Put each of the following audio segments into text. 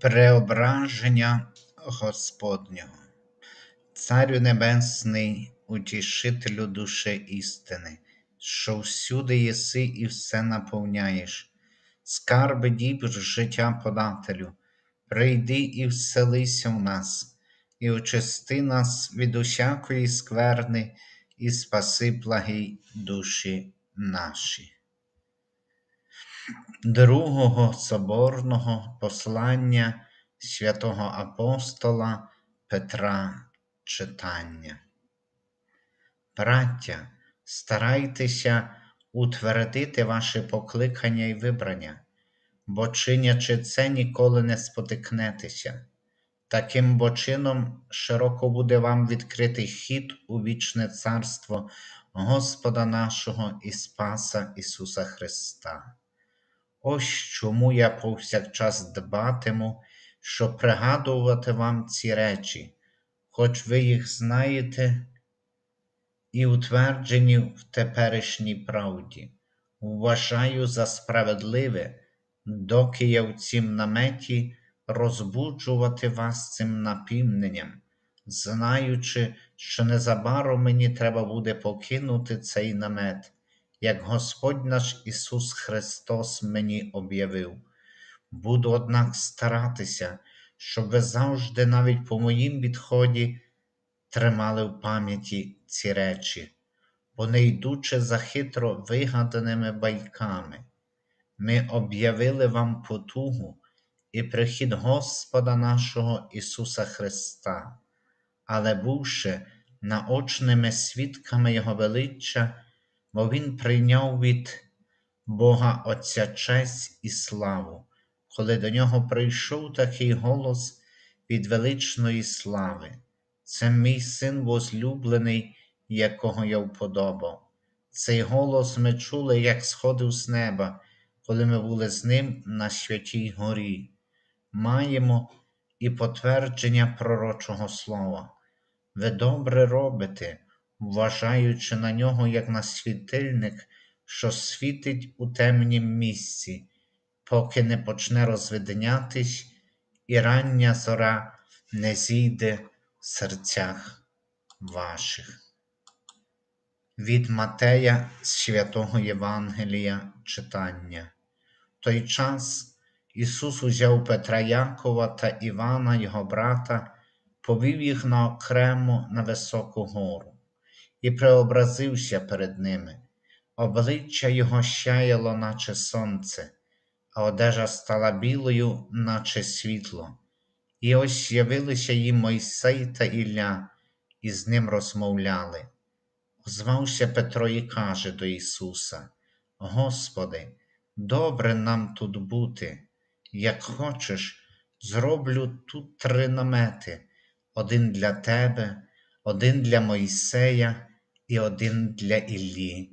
Преображення Господнього, Царю Небесний, утішителю душі істини, що всюди єси і все наповняєш, скарби дібр життя подателю, прийди і вселися в нас, і очисти нас від усякої скверни, і спаси благі душі наші. Другого соборного послання святого апостола Петра читання. Браття, старайтеся утвердити ваше покликання і вибрання, бо чинячи це ніколи не спотикнетеся. Таким бо чином широко буде вам відкритий хід у вічне царство Господа нашого і Спаса Ісуса Христа. Ось чому я повсякчас дбатиму, щоб пригадувати вам ці речі, хоч ви їх знаєте і утверджені в теперішній правді. Вважаю за справедливе, доки я в цім наметі розбуджувати вас цим напівненням, знаючи, що незабаром мені треба буде покинути цей намет як Господь наш Ісус Христос мені об'явив. Буду, однак, старатися, щоб ви завжди, навіть по моїм відході, тримали в пам'яті ці речі, бо не йдучи за хитро вигаданими байками, ми об'явили вам потугу і прихід Господа нашого Ісуса Христа, але бувши наочними свідками Його величчя, бо Він прийняв від Бога Отця честь і славу, коли до нього прийшов такий голос від величної слави. Це мій син возлюблений, якого я вподобав. Цей голос ми чули, як сходив з неба, коли ми були з ним на святій горі. Маємо і потвердження пророчого слова. Ви добре робите, вважаючи на нього як на світильник, що світить у темнім місці, поки не почне розвиднятись, і рання зора не зійде в серцях ваших. Від Матея святого Євангелія читання. Той час Ісус узяв Петра Якова та Івана, його брата, повів їх на окремо на високу гору і преобразився перед ними. Обличчя його щаяло, наче сонце, а одежа стала білою, наче світло. І ось з'явилися їм Мойсей та Ілля, і з ним розмовляли. Озвався Петро і каже до Ісуса: Господи, добре нам тут бути, як хочеш, зроблю тут три намети: один для Тебе, один для Мойсея і один для Іллі.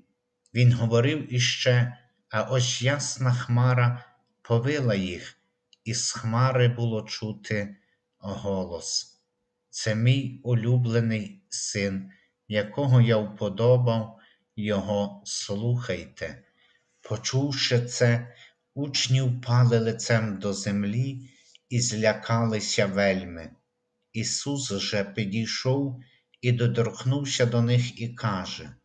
Він говорив іще, а ось ясна хмара повила їх, і з хмари було чути голос. Це мій улюблений син, якого я вподобав, його слухайте. Почувши це, учні впали лицем до землі і злякалися вельми. Ісус же підійшов і доторкнувся до них і каже: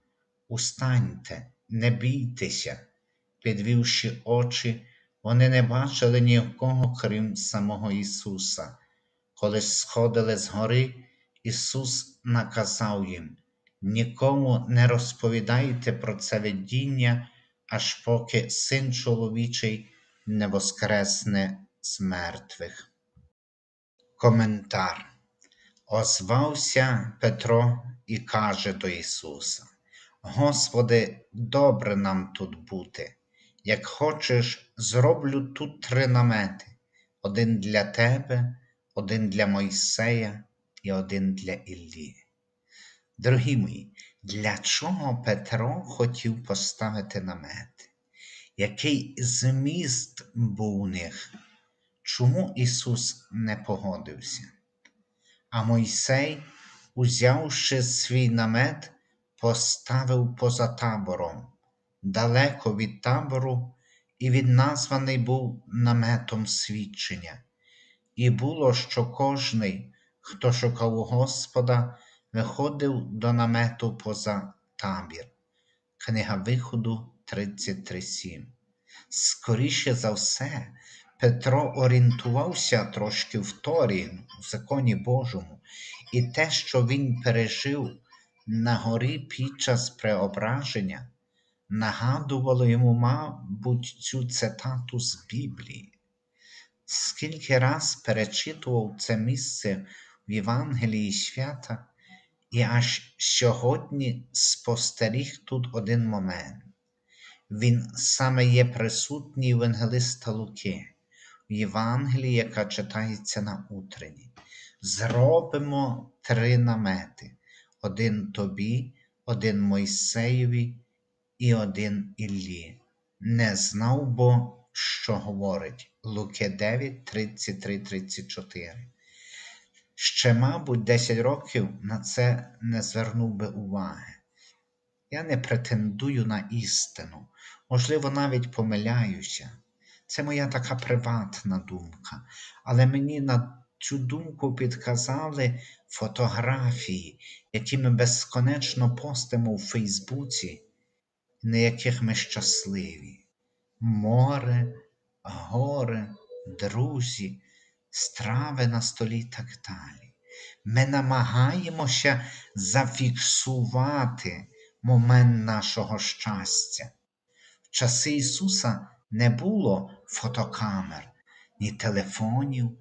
Устаньте, не бійтеся, підвівши очі, вони не бачили ні в кого, крім самого Ісуса. Коли сходили з гори, Ісус наказав їм: нікому не розповідайте про це видіння, аж поки син чоловічий не воскресне з мертвих. Коментар Озвався Петро і каже до Ісуса: Господи, добре нам тут бути. Як хочеш, зроблю тут три намети: один для Тебе, один для Мойсея і один для Іллі. Дорогі мої, для чого Петро хотів поставити намети? Який зміст був у них? Чому Ісус не погодився? А Мойсей, узявши свій намет, поставив поза табором, далеко від табору, і він названий був наметом свідчення. І було, що кожний, хто шукав Господа, виходив до намету поза табір. Книга Виходу 33.7. Скоріше за все, Петро орієнтувався трошки в Торі, в законі Божому, і те, що він пережив на горі під час преображення, нагадувало йому, мабуть, цю цитату з Біблії. Скільки раз перечитував це місце в Євангелії свята, і аж сьогодні спостеріг тут один момент. Він саме є присутній в Евангелиста Луки, Євангелії, яка читається на утренні. Зробимо три намети: один тобі, один Мойсеєві і один Іллі. Не знав бо, що говорить. Луки 9, 33, 34. Ще, мабуть, 10 років на це не звернув би уваги. Я не претендую на істину, можливо, навіть помиляюся. Це моя така приватна думка, але мені на цю думку підказали фотографії, які ми безконечно постимо у Фейсбуці, на яких ми щасливі. Море, гори, друзі, страви на столі і так далі. Ми намагаємося зафіксувати момент нашого щастя. В часи Ісуса не було фотокамер, ні телефонів,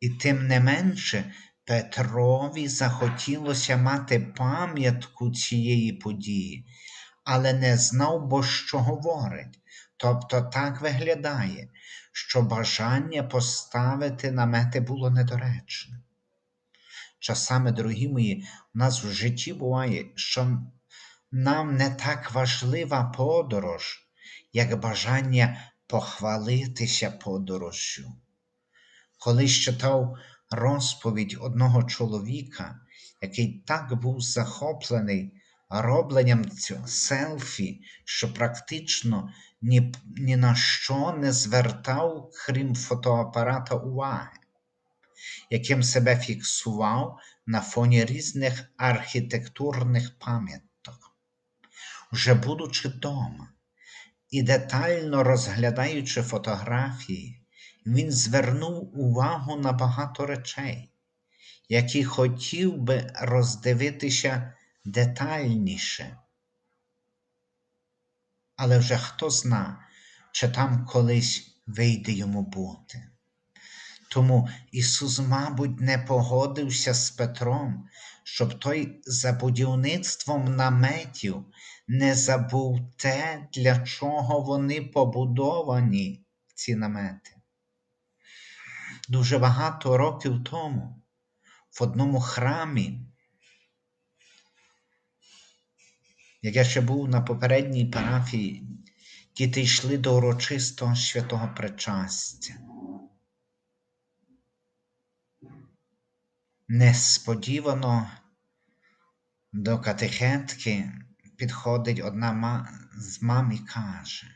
і тим не менше Петрові захотілося мати пам'ятку цієї події, але не знав, бо що говорить. Тобто так виглядає, що бажання поставити намети було недоречним. Часами, дорогі мої, у нас в житті буває, що нам не так важлива подорож, як бажання похвалитися подорожю. Колись читав розповідь одного чоловіка, який так був захоплений робленням цього селфі, що практично ні, ні на що не звертав, крім фотоапарата уваги, яким себе фіксував на фоні різних архітектурних пам'яток. Вже будучи вдома і детально розглядаючи фотографії, він звернув увагу на багато речей, які хотів би роздивитися детальніше. Але вже хто зна, чи там колись вийде йому бути. Тому Ісус, мабуть, не погодився з Петром, щоб той за будівництвом наметів не забув те, для чого вони побудовані, ці намети. Дуже багато років тому в одному храмі, як я ще був на попередній парафії, діти йшли до урочистого святого причастя. Несподівано до катехетки підходить одна ма... з мам і каже,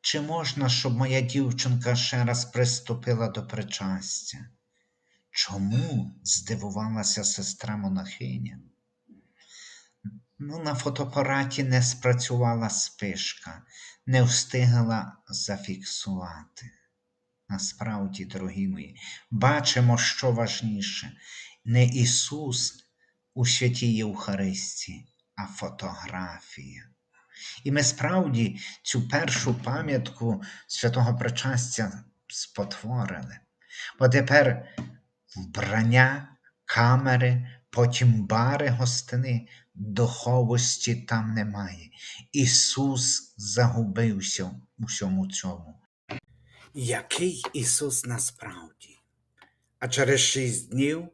чи можна, щоб моя дівчинка ще раз приступила до причастя? Чому? здивувалася сестра монахиня. Ну, на фотоапараті не спрацювала спишка, не встигла зафіксувати. Насправді, дорогі мої, бачимо, що важніше, не Ісус у святій Євхаристії, а фотографія. І ми справді цю першу пам'ятку святого причастя спотворили. Бо тепер вбрання, камери, потім бари гостини, духовості там немає. Ісус загубився у всьому цьому. Який Ісус насправді? А через шість днів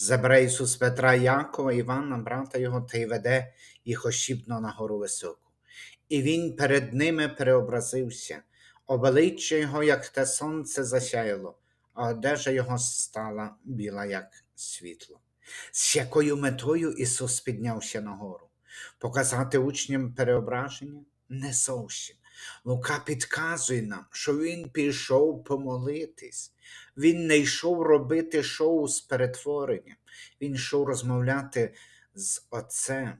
забере Ісус Петра Якова, Івана, брата його, та й веде їх ощіпно на гору високу. І він перед ними преобразився, обличчя його, як те сонце, засяяло, а одежа його стала біла, як світло. З якою метою Ісус піднявся на гору? Показати учням переображення? Не зовсім. Лука підказує нам, що Він пішов помолитись, Він не йшов робити шоу з перетворенням, він йшов розмовляти з Отцем.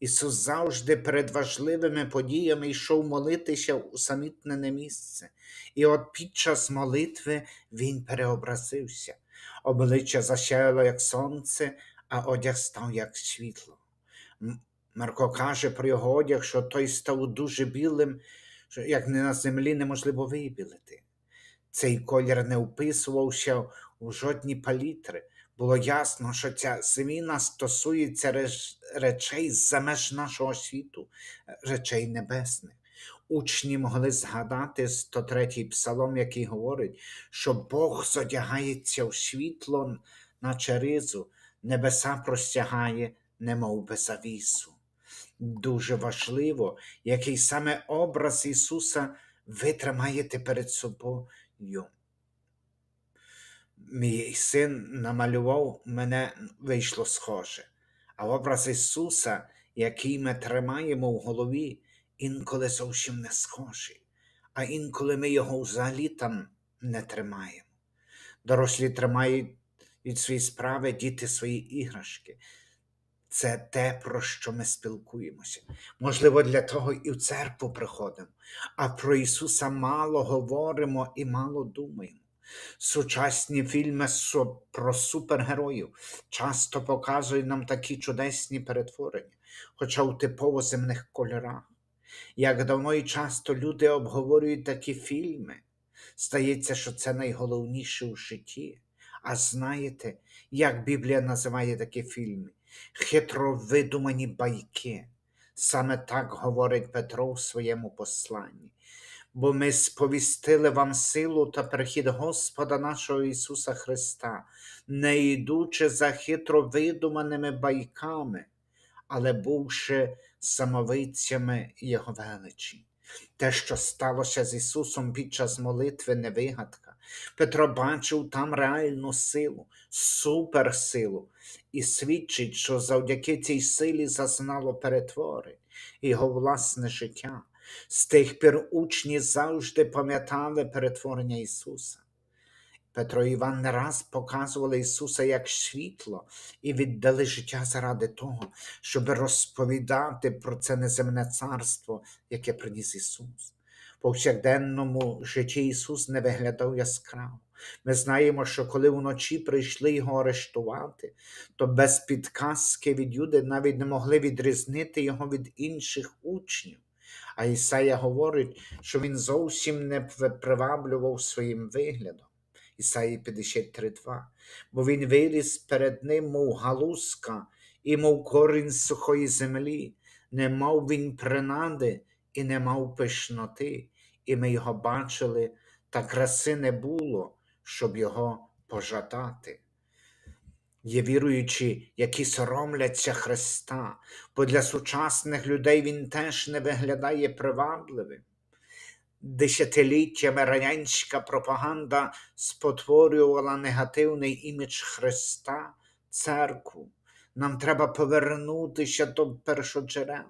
Ісус завжди перед важливими подіями йшов молитися в усамітнене місце. І от під час молитви Він переобразився. Обличчя засяяло, як сонце, а одяг став як світло. Марко каже про його одяг, що той став дуже білим, що як не на землі неможливо вибілити. Цей колір не вписувався у жодні палітри. Було ясно, що ця зміна стосується реч- речей за меж нашого світу, речей небесних. Учні могли згадати 103-й псалом, який говорить, що Бог зодягається в світло, наче ризу, небеса простягає, немов би завісу. Дуже важливо, який саме образ Ісуса ви тримаєте перед собою. Мій син намалював, мене вийшло схоже. А образ Ісуса, який ми тримаємо в голові, інколи зовсім не схожий, а інколи ми його взагалі там не тримаємо. Дорослі тримають від свої справи, діти свої іграшки. Це те, про що ми спілкуємося. Можливо, для того і в церкву приходимо, а про Ісуса мало говоримо і мало думаємо. Сучасні фільми про супергероїв часто показують нам такі чудесні перетворення, хоча у типово земних кольорах. Як давно і часто люди обговорюють такі фільми, стається, що це найголовніше у житті. А знаєте, як Біблія називає такі фільми? Хитро видумані байки. Саме так говорить Петро в своєму посланні. Бо ми сповістили вам силу та прихід Господа нашого Ісуса Христа, не йдучи за хитро видуманими байками, але бувши самовицями Його величі. Те, що сталося з Ісусом під час молитви, не вигадка. Петро бачив там реальну силу, суперсилу, і свідчить, що завдяки цій силі зазнало перетворень його власне життя. З тих пір учні завжди пам'ятали перетворення Ісуса. Петро і Іван не раз показували Ісуса як світло і віддали життя заради того, щоб розповідати про це неземне царство, яке приніс Ісус. Повсякденному житті Ісус не виглядав яскраво. Ми знаємо, що коли вночі прийшли його арештувати, то без підказки від Юди навіть не могли відрізнити його від інших учнів. А Ісая говорить, що він зовсім не приваблював своїм виглядом. Ісаї 53.2. Бо він виріс перед ним, мов галузка, і мов корінь сухої землі, не мав він принади і не мав пишноти, і ми його бачили, та краси не було, щоб його пожадати. Є віруючі, які соромляться Христа, бо для сучасних людей Він теж не виглядає привабливим. Десятиліттями радянська пропаганда спотворювала негативний імідж Христа, церкву. Нам треба повернутися до першоджерел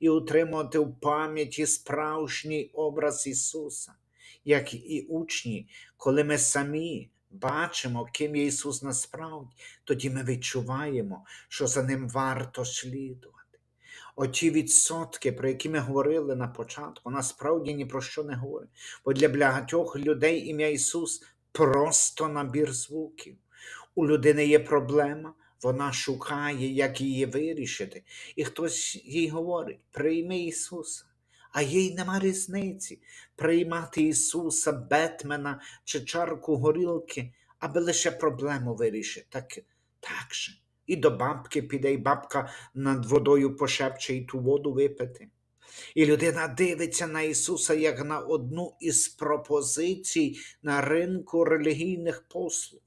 і утримувати в пам'яті справжній образ Ісуса, як і учні, коли ми самі бачимо, ким є Ісус насправді, тоді ми відчуваємо, що за ним варто слідувати. Оті відсотки, про які ми говорили на початку, насправді ні про що не говорять. Бо для багатьох людей ім'я Ісус просто набір звуків. У людини є проблема, вона шукає, як її вирішити. І хтось їй говорить: прийми Ісуса. А їй нема різниці приймати Ісуса, Бетмена чи чарку горілки, аби лише проблему вирішити. Так, так же. І до бабки піде, і бабка над водою пошепче і ту воду випити. І людина дивиться на Ісуса як на одну із пропозицій на ринку релігійних послуг.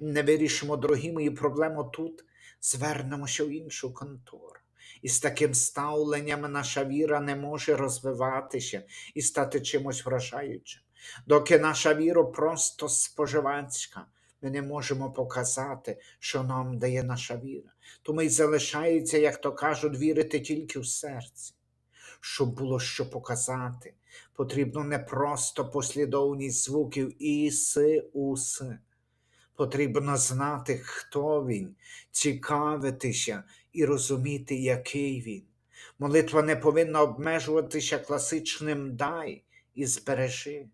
Не вирішимо, дорогі мої, проблему тут, звернемося в іншу контору. І з таким ставленням наша віра не може розвиватися і стати чимось вражаючим. Доки наша віра просто споживацька, ми не можемо показати, що нам дає наша віра. Тому й залишається, як то кажуть, вірити тільки в серці, щоб було що показати, Потрібно не просто послідовність звуків іси, уси. Потрібно знати, хто він, цікавитися і розуміти, який він. Молитва не повинна обмежуватися класичним дай і збережи.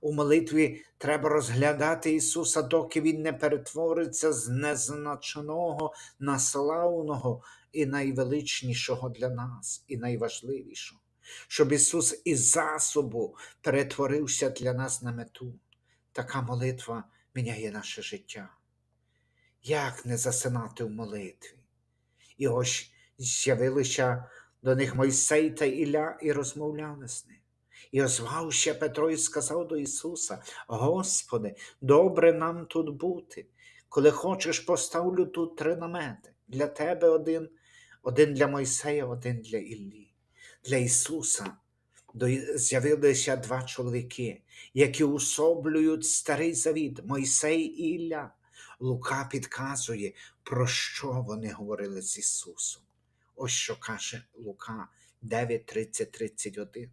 У молитві треба розглядати Ісуса, доки Він не перетвориться з незначного на славного і найвеличнішого для нас, і найважливішого, щоб Ісус із засобу перетворився для нас на мету. Така молитва міняє наше життя. Як не засинати в молитві? І ось з'явилися до них Мойсей та Ілля і розмовляли з ним. І озвався Петро і сказав до Ісуса: Господи, добре нам тут бути. Коли хочеш, поставлю тут три намети. Для тебе один, один для Мойсея, один для Іллі. Для Ісуса з'явилися два чоловіки, які усоблюють старий завіт Мойсей і Ілля. Лука підказує, про що вони говорили з Ісусом. Ось що каже Лука 9, 30, 31.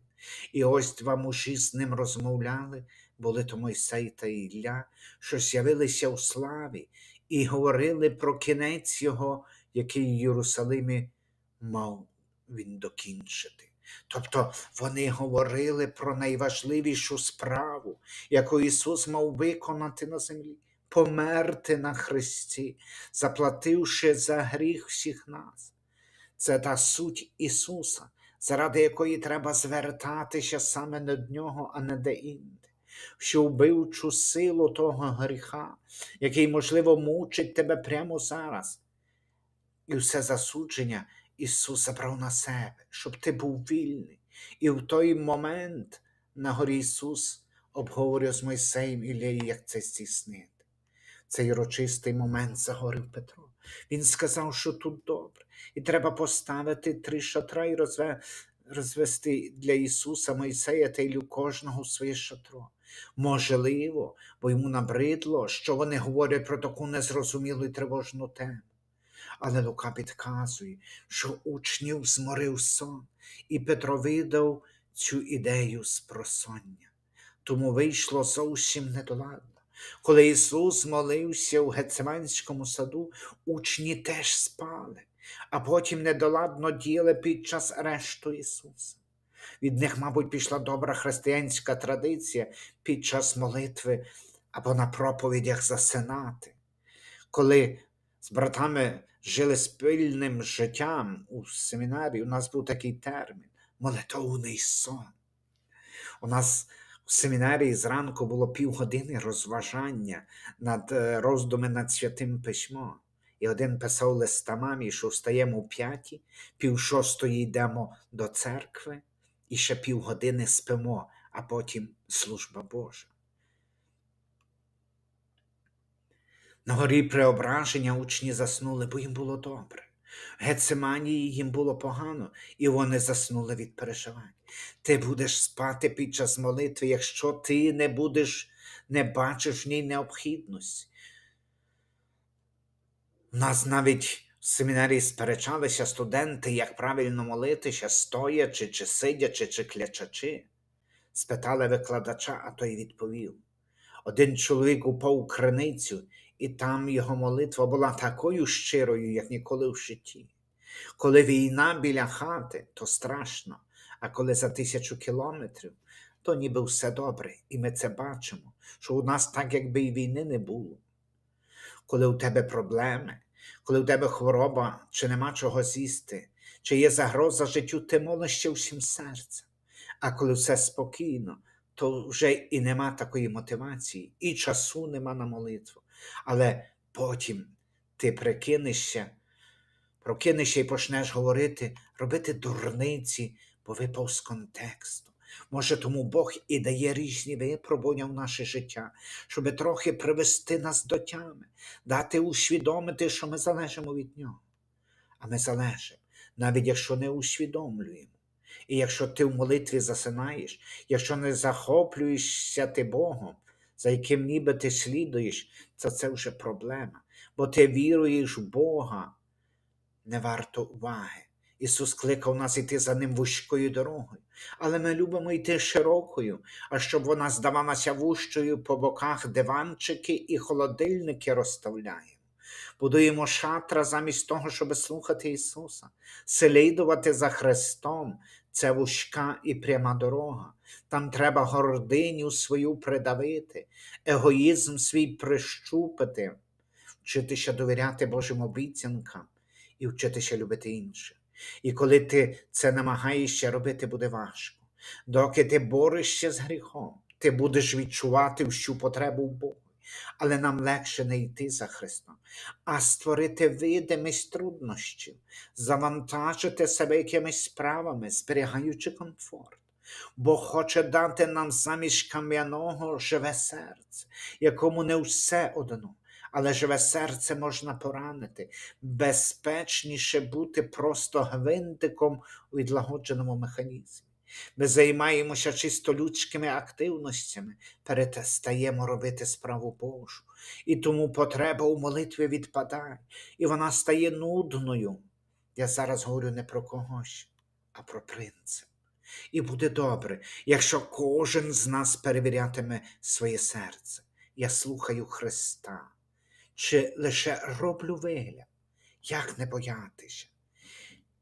І ось два мужі з ним розмовляли, були то Мойсей та Ілля, що з'явилися у славі, і говорили про кінець його, який в Єрусалимі мав він докінчити. Тобто вони говорили про найважливішу справу, яку Ісус мав виконати на землі, померти на Христі, заплативши за гріх всіх нас. Це та суть Ісуса, заради якої треба звертатися саме до Нього, а не де інде. Що вбивчу силу того гріха, який, можливо, мучить тебе прямо зараз. І все засудження Ісус забрав на себе, щоб ти був вільний. І в той момент на горі Ісус обговорює з Мойсеєм Іллею, як це здійснити. Цей урочистий момент загорів Петро. Він сказав, що тут добре, і треба поставити три шатра і розве... розвести для Ісуса Мойсея та Іллю кожного своє шатро. Можливо, бо йому набридло, що вони говорять про таку незрозумілу і тривожну тему. Але Лука підказує, що учнів зморив сон, і Петро видав цю ідею з просоння. Тому вийшло зовсім недоладно. Коли Ісус молився у Гециманському саду, учні теж спали, а потім недоладно діяли під час арешту Ісуса. Від них, мабуть, пішла добра християнська традиція під час молитви або на проповідях засинати. Коли з братами жили спільним життям у семінарі, у нас був такий термін молитовний сон. У нас у семінарії зранку було півгодини розважання над е, роздуми над святим письмом. І один писав листа мамі, що встаємо у п'ятій, пів шостої йдемо до церкви і ще півгодини спимо, а потім служба Божа. На горі преображення учні заснули, бо їм було добре. В Гециманії їм було погано, і вони заснули від переживань. Ти будеш спати під час молитви, якщо ти не будеш, не бачиш в ній необхідності. У нас навіть в семінарії сперечалися студенти, як правильно молитися, стоячи, чи сидячи, чи клячачи. Спитали викладача, а той відповів. Один чоловік упав у криницю, і там його молитва була такою щирою, як ніколи в житті. Коли війна біля хати, то страшно, а коли за тисячу кілометрів, то ніби все добре, і ми це бачимо, що у нас так, якби й війни не було. Коли у тебе проблеми, коли у тебе хвороба, чи нема чого з'їсти, чи є загроза життю, ти молишся всім серцем. А коли все спокійно, то вже і нема такої мотивації, і часу нема на молитву. Але потім ти прикинешся, прокинешся і почнеш говорити, робити дурниці, бо випав з контексту. Може, тому Бог і дає різні випробування в наше життя, щоб трохи привести нас до тями, дати усвідомити, що ми залежимо від Нього. А ми залежимо, навіть якщо не усвідомлюємо. І якщо ти в молитві засинаєш, якщо не захоплюєшся ти Богом, за яким ніби ти слідуєш, то це вже проблема. Бо ти віруєш в Бога, не варто уваги. Ісус кликав нас іти за ним вузькою дорогою, але ми любимо йти широкою, а щоб вона здавалася вущою по боках диванчики і холодильники розставляємо. Будуємо шатра замість того, щоб слухати Ісуса, слідувати за Христом. Це вузька і пряма дорога. Там треба гординю свою придавити, егоїзм свій прищупити, вчитися довіряти Божим обіцянкам і вчитися любити інших. І коли ти це намагаєшся робити, буде важко. Доки ти борешся з гріхом, ти будеш відчувати всю потребу в Богу. Але нам легше не йти за Христом, а створити видимість труднощів, завантажити себе якимись справами, зберігаючи комфорт. Бог хоче дати нам замість кам'яного живе серце, якому не все одно, але живе серце можна поранити, безпечніше бути просто гвинтиком у відлагодженому механізмі. Ми займаємося чисто людськими активностями, перестаємо робити справу Божу. І тому потреба у молитві відпадає, і вона стає нудною. Я зараз говорю не про когось, а про принцип. І буде добре, якщо кожен з нас перевірятиме своє серце. Я слухаю Христа, чи лише роблю вигляд, як не боятися.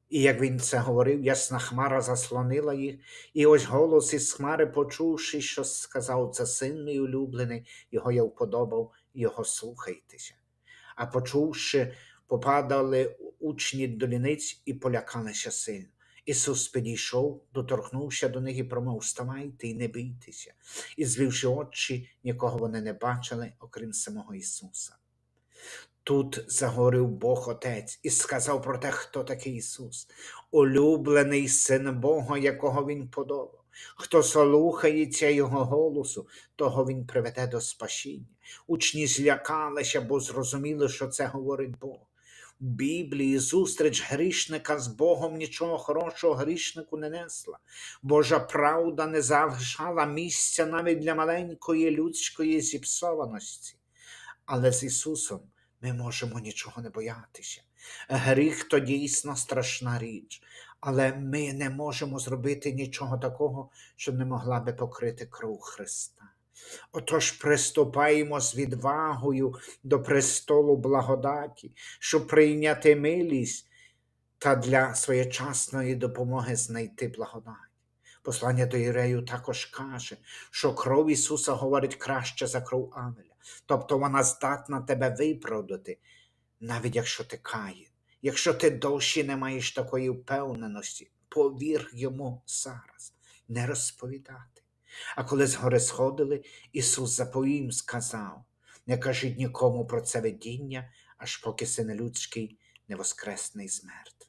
І як він це говорив, ясна хмара заслонила їх, і ось голос із хмари, почувши, що сказав це син мій улюблений, його я вподобав, його слухайтеся. А почувши, попадали учні до ліниць і полякалися сильно. Ісус підійшов, доторкнувся до них і промов вставайте і не бійтеся. І звівши очі, нікого вони не бачили, окрім самого Ісуса. Тут заговорив Бог Отець і сказав про те, хто такий Ісус, улюблений син Бога, якого Він подобав. Хто слухається Його голосу, того Він приведе до спасіння. Учні злякалися, бо зрозуміли, що це говорить Бог. В Біблії зустріч грішника з Богом нічого хорошого грішнику не несла. Божа правда не залишала місця навіть для маленької людської зіпсованості. Але з Ісусом ми можемо нічого не боятися. Гріх то дійсно страшна річ, але ми не можемо зробити нічого такого, що не могла би покрити кров Христа. Отож приступаємо з відвагою до престолу благодаті, щоб прийняти милість та для своєчасної допомоги знайти благодать. Послання до Єрею також каже, що кров Ісуса говорить краще за кров Авеля, тобто вона здатна тебе виправдати, навіть якщо ти каєн. Якщо ти досі не маєш такої впевненості, повір йому зараз, не розповідати. А коли з гори сходили, Ісус заповів їм сказав: не кажіть нікому про це видіння, аж поки син людський не воскресне із мертвих.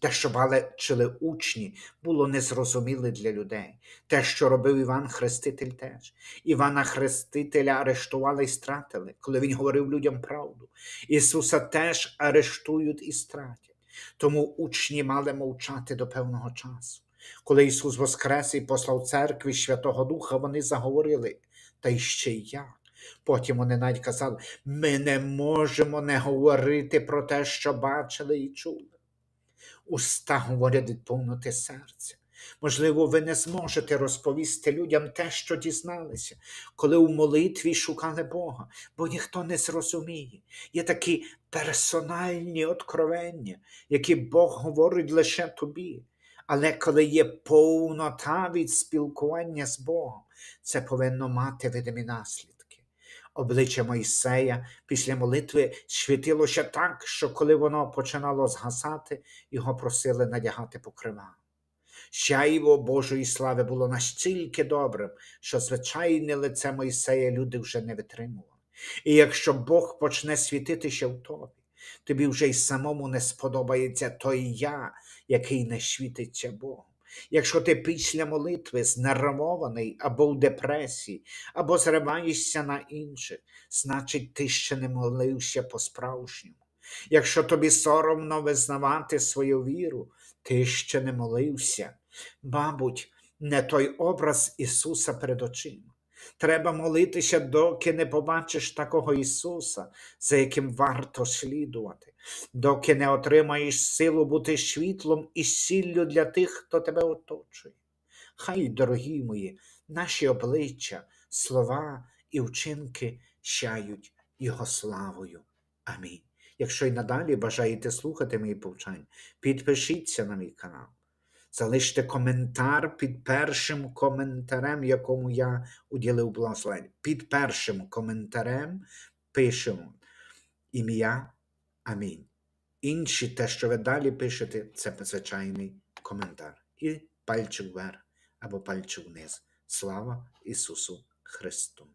Те, що бачили учні, було незрозуміле для людей. Те, що робив Іван Хреститель теж. Івана Хрестителя арештували і стратили, коли він говорив людям правду. Ісуса теж арештують і стратять. Тому учні мали мовчати до певного часу. Коли Ісус воскрес і послав церкві Святого Духа, вони заговорили, та й ще як. Потім вони навіть казали, ми не можемо не говорити про те, що бачили і чули. Уста говорять повноти серця. Можливо, ви не зможете розповісти людям те, що дізналися, коли у молитві шукали Бога, бо ніхто не зрозуміє. Є такі персональні откровення, які Бог говорить лише тобі. Але коли є повнота від спілкування з Богом, це повинно мати видимі наслідки. Обличчя Мойсея після молитви світилося так, що коли воно починало згасати, його просили надягати покрива. Сяйво Божої слави було настільки добрим, що звичайне лице Мойсея люди вже не витримували. І якщо Бог почне світитися в тобі, тобі вже й самому не сподобається той я, який не світиться Богом. Якщо ти після молитви знервований або в депресії, або зриваєшся на інших, значить ти ще не молився по-справжньому. Якщо тобі соромно визнавати свою віру, ти ще не молився. Мабуть, не той образ Ісуса перед очима. Треба молитися, доки не побачиш такого Ісуса, за яким варто слідувати, доки не отримаєш силу бути світлом і сіллю для тих, хто тебе оточує. Хай, дорогі мої, наші обличчя, слова і вчинки сяють Його славою. Амінь. Якщо й надалі бажаєте слухати мої повчання, підпишіться на мій канал. Залиште коментар під першим коментарем, якому я уділив благословення. Під першим коментарем пишемо ім'я Амінь. Інші те, що ви далі пишете, це звичайний коментар. І пальчик вверх або пальчик вниз. Слава Ісусу Христу!